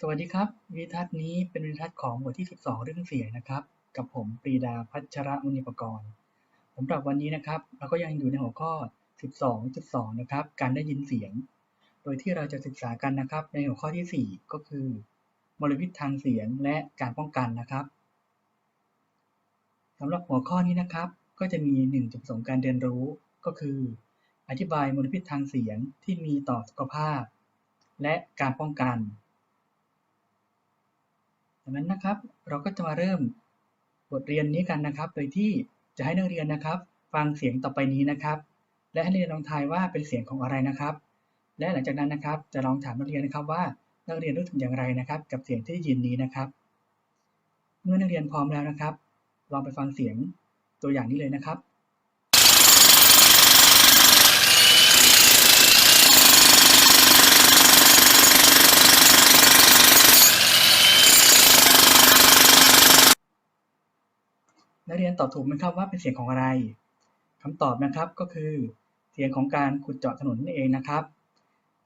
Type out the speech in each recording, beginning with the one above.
สวัสดีครับวิดีทัศน์นี้เป็นวิดีทัศน์ของบทที่ 12 เรื่องเสียงนะครับ กับผมปรีดาพัชระมุนิปกรณ์สำหรับวันนี้นะครับ เราก็ยังอยู่ในหัวข้อ 12.2 นะครับ การได้ยินเสียง โดยที่เราจะศึกษากันนะครับ ในหัวข้อที่ 4 ก็คือ มลพิษทางเสียงและการป้องกันนะครับสำหรับหัวข้อนี้นะครับ ก็จะมี1.2การเรียนรู้ ก็คือ อธิบายมลพิษทางเสียงที่มีต่อสุขภาพ และการป้องกัน ดังนั้นนะครับ เราก็จะมาเริ่มบทเรียนนี้กันนะครับ โดยที่จะให้นักเรียนนะครับ ฟังเสียงต่อไปนี้นะครับ และให้นักเรียนลองทายว่าเป็นเสียงของอะไรนะครับ และหลังจากนั้นนะครับ จะลองถามนักเรียนนะครับว่านักเรียนรู้สึกอย่างไรนะครับ กับเสียงที่ได้ยินนี้นะครับ เมื่อนักเรียนพร้อมแล้วนะครับ ลองไปฟังเสียงตัวอย่างนี้เลยนะครับ นักเรียนตอบถูกไหมครับว่าเป็นเสียงของอะไรคำตอบนะครับก็คือ เสียงของการขุดเจาะถนนนั่นเองนะครับ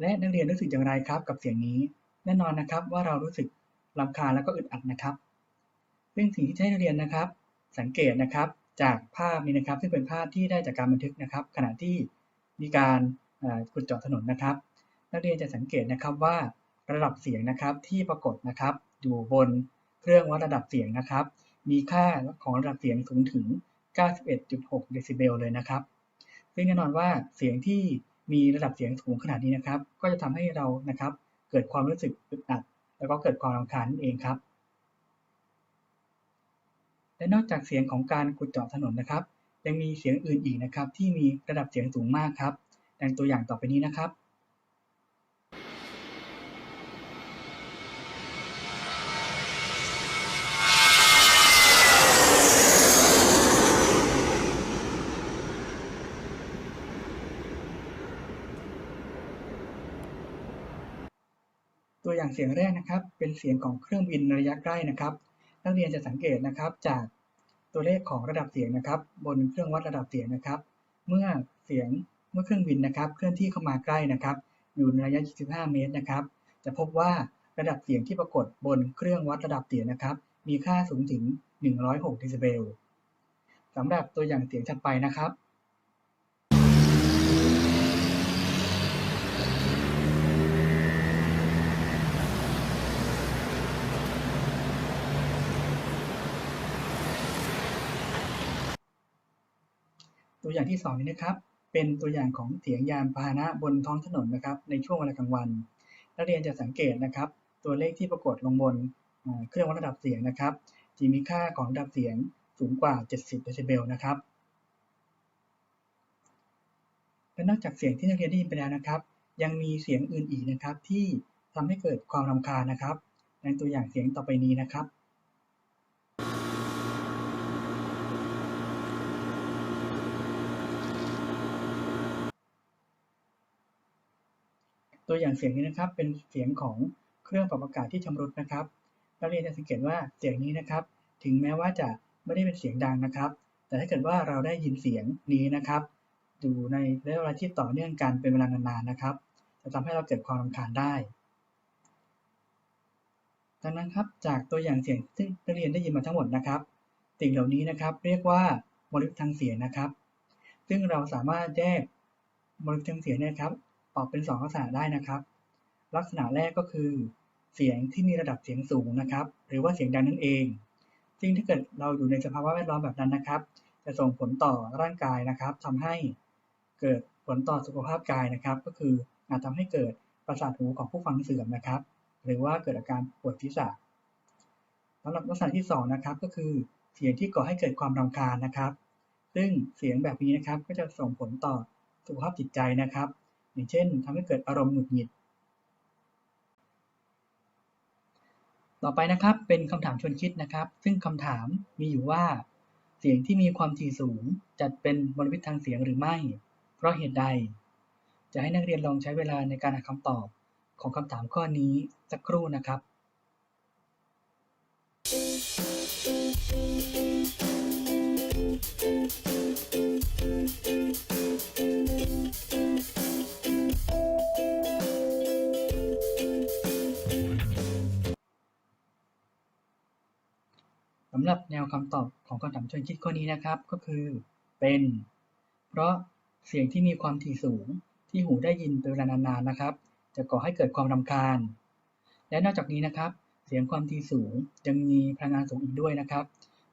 และนักเรียนรู้สึกอย่างไรครับกับเสียงนี้ แน่นอนนะครับว่าเรารู้สึกรำคาญและก็อึดอัดนะครับ ซึ่งสิ่งที่ให้นักเรียนนะครับ สังเกตนะครับจากภาพนี้นะครับ ซึ่งเป็นภาพที่ได้จากการบันทึกนะครับ ขณะที่มีการขุดเจาะถนนนะครับ นักเรียนจะสังเกตนะครับว่าระดับเสียงนะครับที่ปรากฏนะครับ อยู่บนเครื่องวัดระดับเสียงนะครับ มีค่าของระดับเสียงสูงถึง 91.6 เดซิเบลเลยนะครับ ซึ่งแน่นอนว่าเสียงที่มีระดับเสียงสูงขนาดนี้นะครับ ก็จะทำให้เรานะครับ เกิดความรู้สึกอึดอัด แล้วก็เกิดความรำคาญนั่นเองครับ และนอกจากเสียงของการขุดเจาะถนนนะครับ ยังมีเสียงอื่นอีกนะครับ ที่มีระดับเสียงสูงมากครับดังตัวอย่างต่อไปนี้นะครับ ตัว อย่างเสียงแรกนะครับ เป็นเสียงของเครื่องบินระยะใกล้นะครับ นักเรียนจะสังเกตนะครับจากตัวเลขของระดับเสียงนะครับ บนเครื่องวัดระดับเสียงนะครับ เมื่อเสียงเมื่อเครื่องบินนะครับ เคลื่อนที่เข้ามาใกล้นะครับ อยู่ในระยะ 25 เมตรนะครับ จะพบว่าระดับเสียงที่ปรากฏบนเครื่องวัดระดับเสียงนะครับ มีค่าสูงถึง 106 เดซิเบลสำหรับตัวอย่างเสียงถัดไปนะครับ ตัวอย่างที่2นี้นะครับ เป็นตัวอย่างของเสียงยานพาหนะบนท้องถนนนะครับ ในช่วงเวลากลางวัน นักเรียนจะสังเกตนะครับ ตัวเลขที่ปรากฏลงบนเครื่องวัดระดับเสียงนะครับจะมีค่าของระดับเสียงสูงกว่า 70 เดซิเบลนะครับ และนอกจากเสียงที่นักเรียนได้ยินไปแล้วนะครับ ยังมีเสียงอื่นอีกนะครับที่ทำให้เกิดความรำคาญนะครับ ในตัวอย่างเสียงต่อไปนี้นะครับ ตัวอย่างเสียงนี้นะครับเป็นเสียงของเครื่องปรับอากาศที่ชำรุดนะครับนักเรียนจะสังเกตว่าเสียงนี้นะครับ ถึงแม้ว่าจะไม่ได้เป็นเสียงดังนะครับ แต่ถ้าเกิดว่าเราได้ยินเสียงนี้นะครับอยู่ในระยะเวลาที่ต่อเนื่องกันเป็นเวลานานๆนะครับ จะทำให้เราเกิดความรำคาญได้ดังนั้นครับจากตัวอย่างเสียงที่นักเรียนได้ยินมาทั้งหมดนะครับ สิ่งเหล่านี้นะครับ เรียกว่ามลพิษทางเสียงนะครับ ซึ่งเราสามารถแยกมลพิษทางเสียงนี่ยครับ ออกเป็น 2 ลักษณะได้นะครับ ลักษณะแรกก็คือ เสียงที่มีระดับเสียงสูงนะครับ หรือว่าเสียงดังนั่นเอง ซึ่งถ้าเกิดเราอยู่ในสภาวะแวดล้อมแบบนั้นนะครับ จะส่งผลต่อร่างกายนะครับทำให้เกิดผลต่อสุขภาพกายนะครับ ก็คืออาจทำให้เกิดประสาทหูของผู้ฟังเสื่อมนะครับ หรือว่าเกิดอาการปวดศีรษะสำหรับลักษณะที่2นะครับก็คือเสียงที่ก่อให้เกิดความรำคาญนะครับ ซึ่งเสียงแบบนี้นะครับก็จะส่งผลต่อสุขภาพจิตใจนะครับ อย่างเช่นทำให้เกิดอารมณ์หงุดหงิด ต่อไปนะครับเป็นคำถามชวนคิดนะครับ ซึ่งคำถามมีอยู่ว่า เสียงที่มีความถี่สูงจัดเป็นมลพิษทางเสียงหรือไม่ เพราะเหตุใด จะให้นักเรียนลองใช้เวลาในการหาคำตอบของคำถามข้อนี้สักครู่นะครับำหรับแนวคำตอบของคำถามชวนคิดข้อนี้นะครับ ก็คือ เป็น เพราะเสียงที่มีความถี่สูงที่หูได้ยินเป็นเวลานานๆนะครับ จะก่อให้เกิดความรำคาญ และนอกจากนี้นะครับ เสียงความถี่สูงยังมีพลังงานสูงอีกด้วยนะครับ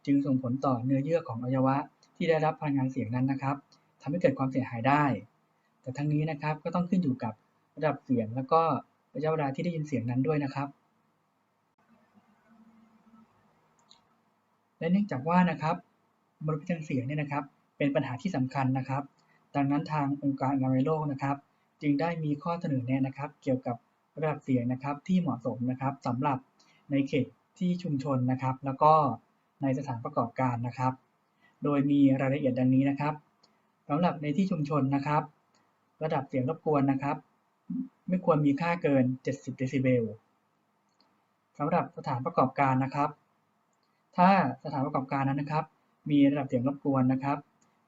จึงส่งผลต่อเนื้อเยื่อของอวัยวะ ที่ได้รับพลังงานเสียงนั้นนะครับทำให้เกิดความเสียหายได้ แต่ทั้งนี้นะครับก็ต้องขึ้นอยู่กับระดับเสียงแล้วก็ระยะเวลาที่ได้ยินเสียงนั้นด้วยนะครับ และเนื่องจากว่านะครับมลพิษทางเสียงเนี่ยนะครับ เป็นปัญหาที่สำคัญนะครับ ดังนั้นทางองค์การอนามัยโลกนะครับ จึงได้มีข้อเสนอแนะนะครับ เกี่ยวกับระดับเสียงนะครับที่เหมาะสมนะครับสำหรับในเขตที่ชุมชนนะครับ แล้วก็ในสถานประกอบการนะครับ โดยมีรายละเอียดดังนี้นะครับสำหรับในที่ชุมชนนะครับ ระดับเสียงรบกวนนะครับ ไม่ควรมีค่าเกิน 70 เดซิเบลสำหรับสถานประกอบการนะครับ ถ้าสถานประกอบการนั้นนะครับ มีระดับเสียงรบกวนนะครับ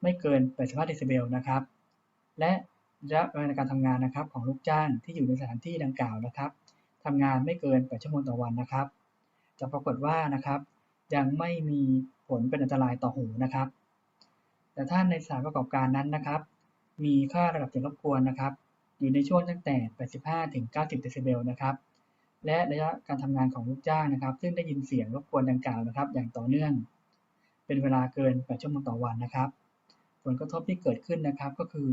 ไม่เกิน 85 เดซิเบลนะครับ และระยะเวลาการทำงานนะครับ ของลูกจ้างที่อยู่ในสถานที่ดังกล่าวนะครับทำงานไม่เกิน 8 ชั่วโมงต่อวันนะครับ จะปรากฏว่านะครับ ยังไม่มีผลเป็นอันตรายต่อหูนะครับ แต่ถ้าในสถานประกอบการนั้นนะครับ มีค่าระดับเสียงรบกวนนะครับ อยู่ในช่วงตั้งแต่ 85 ถึง 90 เดซิเบลนะครับ และระยะการทำงานของลูกจ้างนะครับ ซึ่งได้ยินเสียงรบกวนดังกล่าวนะครับ อย่างต่อเนื่อง เป็นเวลาเกิน 8 ชั่วโมงต่อวันนะครับ ผลกระทบที่เกิดขึ้นนะครับ ก็คือ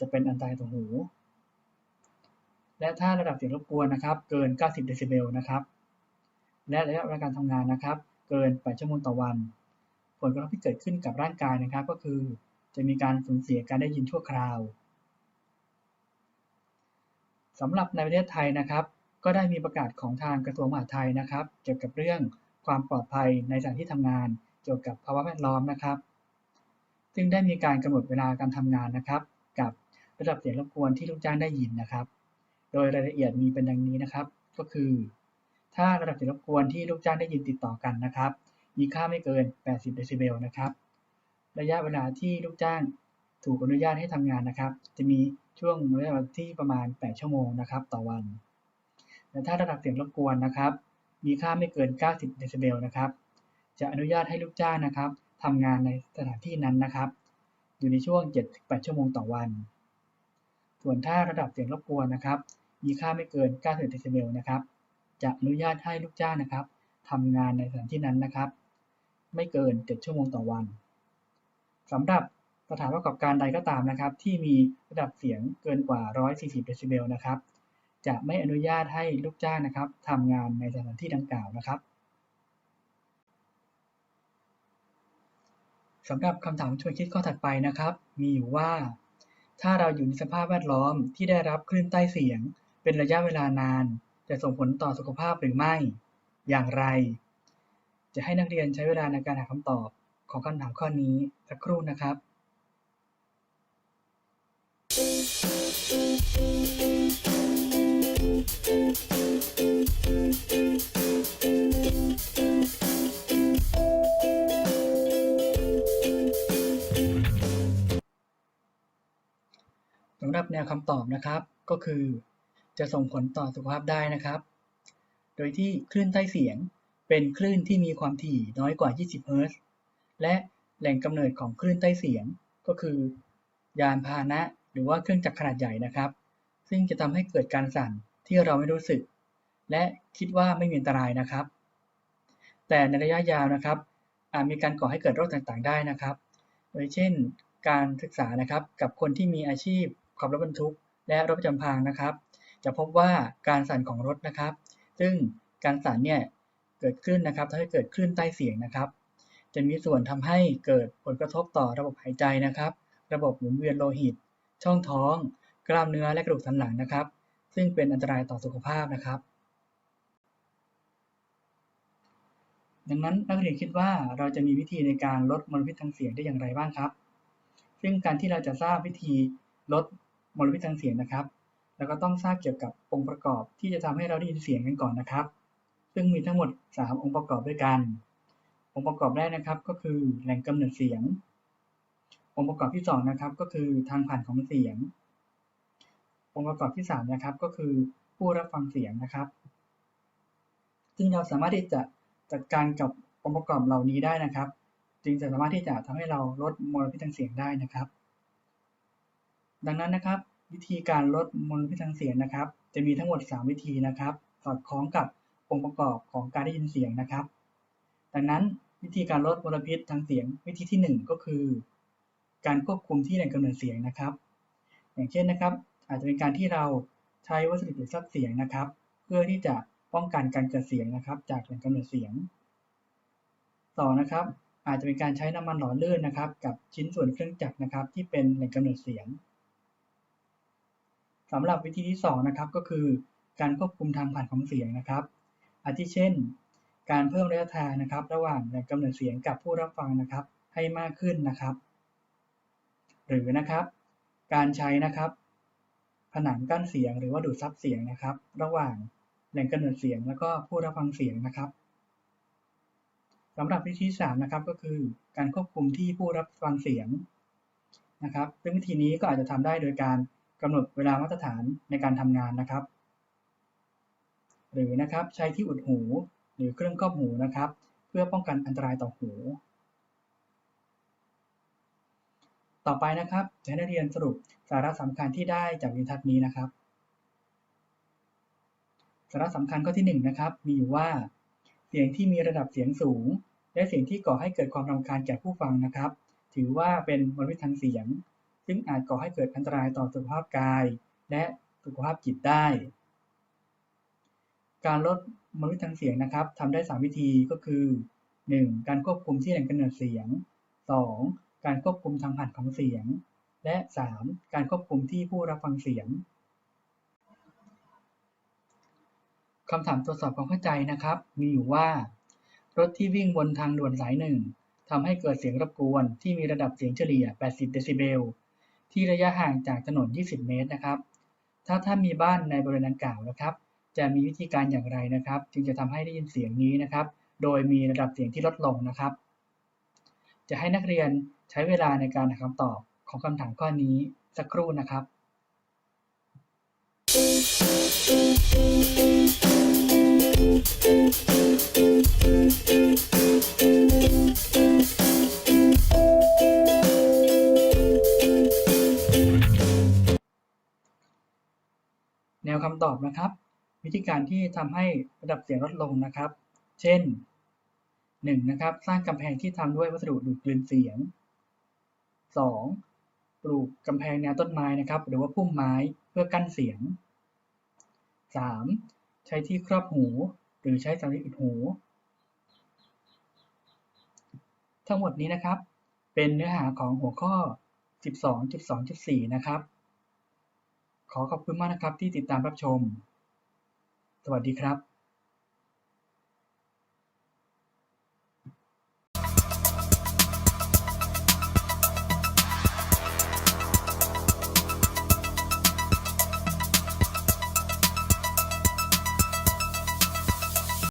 จะเป็นอันตรายต่อหู และถ้าระดับเสียงรบกวนนะครับ เกิน 90 เดซิเบลนะครับ และระยะเวลาการทำงานนะครับ เกิน 8 ชั่วโมงต่อวัน ผลกระทบที่เกิดขึ้นกับร่างกายนะครับ ก็คือ จะมีการสูญเสียการได้ยินชั่วคราวสำหรับในประเทศไทยนะครับ ก็ได้มีประกาศของทางกระทรวงมหาดไทยนะครับ เกี่ยวกับเรื่องความปลอดภัยในสถานที่ทำงาน เกี่ยวกับภาวะแวดล้อมนะครับ ซึ่งได้มีการกำหนดเวลาการทำงานนะครับ กับระดับเสียงรบกวนที่ลูกจ้างได้ยินนะครับ โดยรายละเอียดมีเป็นดังนี้นะครับ ก็คือ ถ้าระดับเสียงรบกวนที่ลูกจ้างได้ยินติดต่อกันนะครับ มีค่าไม่เกิน 80 เดซิเบลนะครับ ระยะเวลาที่ลูกจ้างถูกอนุญาตให้ทำงานนะครับ จะมีช่วงระยะเวลาที่ประมาณ 8 ชั่วโมงนะครับ ต่อวัน แต่ถ้าระดับเสียงรบกวนนะครับ มีค่าไม่เกิน 90 เดซิเบลนะครับ จะอนุญาตให้ลูกจ้างนะครับทำงานในสถานที่นั้นนะครับ อยู่ในช่วง 7-8 ชั่วโมงต่อวัน ส่วนถ้าระดับเสียงรบกวนนะครับ มีค่าไม่เกิน 90 เดซิเบลนะครับ จะอนุญาตให้ลูกจ้างนะครับทำงานในสถานที่นั้นนะครับ ไม่เกิน 7 ชั่วโมงต่อวันสำหรับสถานประกอบการใดก็ตามนะครับ ที่มีระดับเสียงเกินกว่า 140 เดซิเบลนะครับ จะไม่อนุญาตให้ลูกจ้างนะครับทำงานในสถานที่ดังกล่าวนะครับสำหรับคำถามชวนคิดข้อถัดไปนะครับ มีอยู่ว่า ถ้าเราอยู่ในสภาพแวดล้อมที่ได้รับคลื่นใต้เสียง เป็นระยะเวลานาน จะส่งผลต่อสุขภาพหรือไม่ อย่างไร จะให้นักเรียนใช้เวลาในการหาคำตอบของคำถามข้อนี้สักครู่นะครับ สำหรับแนวคำตอบนะครับก็คือ จะส่งผลต่อสุขภาพได้นะครับ โดยที่คลื่นใต้เสียงเป็นคลื่นที่มีความถี่น้อยกว่า 20 เฮิรตซ์และแหล่งกำเนิดของคลื่นใต้เสียงก็คือ ยานพาหนะ หรือว่าเครื่องจักรขนาดใหญ่นะครับ ซึ่งจะทำให้เกิดการสั่น ที่เราไม่รู้สึก และคิดว่าไม่มีอันตรายนะครับ แต่ในระยะยาวนะครับอาจมีการก่อให้เกิดโรคต่างๆ ได้นะครับ โดยเช่น การศึกษานะครับกับคนที่มีอาชีพขับรถบรรทุก และรถประจำทางนะครับ จะพบว่าการสั่นของรถนะครับ ซึ่งการสั่นเนี่ยเกิดขึ้นนะครับทำให้เกิดคลื่นใต้เสียงนะครับ จะมีส่วนทำให้เกิดผลกระทบต่อระบบหายใจนะครับ ระบบหมุนเวียนโลหิต ช่องท้อง กล้ามเนื้อและกระดูกสันหลังนะครับ ซึ่งเป็นอันตรายต่อสุขภาพนะครับ ดังนั้นนักเรียนคิดว่าเราจะมีวิธีในการลดมลพิษทางเสียงได้อย่างไรบ้างครับ ซึ่งการที่เราจะทราบวิธีลดมลพิษทางเสียงนะครับเราก็ต้องทราบเกี่ยวกับองค์ประกอบที่จะทำให้เราได้ยินเสียงกันก่อนนะครับ ซึ่งมีทั้งหมด 3 องค์ประกอบด้วยกัน องค์ประกอบแรกนะครับก็คือแหล่งกำเนิดเสียง องค์ประกอบที่ 2 นะครับก็คือทางผ่านของเสียง องค์ประกอบที่ 3 นะครับ ก็คือผู้รับฟังเสียงนะครับซึ่งเราสามารถที่จะจัดการกับองค์ประกอบเหล่านี้ได้นะครับ จึงจะสามารถที่จะทำให้เราลดมลพิษทางเสียงได้นะครับ ดังนั้นนะครับ วิธีการลดมลพิษทางเสียงนะครับ จะมีทั้งหมด 3 วิธีนะครับ สอดคล้องกับองค์ประกอบของการได้ยินเสียงนะครับ ดังนั้นวิธีการลดมลพิษทางเสียง วิธีที่ 1 ก็คือ การควบคุมที่แหล่งกำเนิดเสียงนะครับ อย่างเช่นนะครับ อาจจะเป็นการที่เราใช้วัสดุดูดซับเสียงนะครับ เพื่อที่จะป้องกันการเกิดเสียงนะครับ จากแหล่งกำเนิดเสียง ต่อนะครับ อาจจะเป็นการใช้น้ำมันหล่อลื่นนะครับ กับชิ้นส่วนเครื่องจักรนะครับ ที่เป็นแหล่งกำเนิดเสียงสำหรับวิธีที่2นะครับก็คือ การควบคุมทางผ่านของเสียงนะครับ อาทิเช่น การเพิ่มระยะทางนะครับ ระหว่างแหล่งกำเนิดเสียงกับผู้รับฟังนะครับ ให้มากขึ้นนะครับ หรือนะครับ การใช้นะครับ ผนังกั้นเสียงหรือว่าดูดซับเสียงนะครับ ระหว่างแหล่งกำเนิดเสียงแล้วก็ผู้รับฟังเสียงนะครับสำหรับวิธีที่3นะครับก็คือการควบคุมที่ผู้รับฟังเสียงนะครับซึ่งวิธีนี้ก็อาจจะทำได้โดยการกำหนดเวลามาตรฐานในการทำงานนะครับ หรือนะครับใช้ที่อุดหู หรือเครื่องครอบหูนะครับ เพื่อป้องกันอันตรายต่อหู ต่อไปนะครับจะให้นักเรียนสรุปสาระสำคัญที่ได้จากวิดีทัศน์นี้นะครับ สาระสำคัญข้อที่1นะครับ มีอยู่ว่า เสียงที่มีระดับเสียงสูง และเสียงที่ก่อให้เกิดความรำคาญแก่ผู้ฟังนะครับ ถือว่าเป็นมลพิษทางเสียง ซึ่งอาจก่อให้เกิดอันตรายต่อสุขภาพกาย และสุขภาพจิตได้ การลดมลพิษทางเสียงนะครับทำได้ 3 วิธีก็คือ 1. การควบคุมที่แหล่งกำเนิดเสียง 2. การควบคุมทางผ่านของเสียง และ 3. การควบคุมที่ผู้รับฟังเสียงคำถามตรวจสอบความเข้าใจนะครับ มีอยู่ว่า รถที่วิ่งบนทางด่วนสายหนึ่งทำให้เกิดเสียงรบกวนที่มีระดับเสียงเฉลี่ย 80 เดซิเบล ที่ระยะห่างจากถนน 20 เมตรนะครับ ถ้าท่านมีบ้านในบริเวณดังกล่าวนะครับ จะมีวิธีการอย่างไรนะครับ จึงจะทำให้ได้ยินเสียงนี้นะครับ โดยมีระดับเสียงที่ลดลงนะครับ จะให้นักเรียนใช้เวลาในการหาคำตอบของคำถามข้อนี้สักครู่นะครับ แนวคำตอบนะครับ วิธีการที่ทำให้ระดับเสียงลดลงนะครับ เช่น 1. นะครับ สร้างกำแพงที่ทำด้วยวัสดุดูดกลืนเสียง 2. ปลูกกำแพงแนวต้นไม้นะครับ หรือว่าพุ่มไม้เพื่อกั้นเสียง 3. ใช้ที่ครอบหู หรือใช้สำลีอุดหู ทั้งหมดนี้นะครับ เป็นเนื้อหาของหัวข้อ 12.2.4 นะครับ ขอขอบคุณมากนะครับที่ติดตามรับชม สวัสดีครับ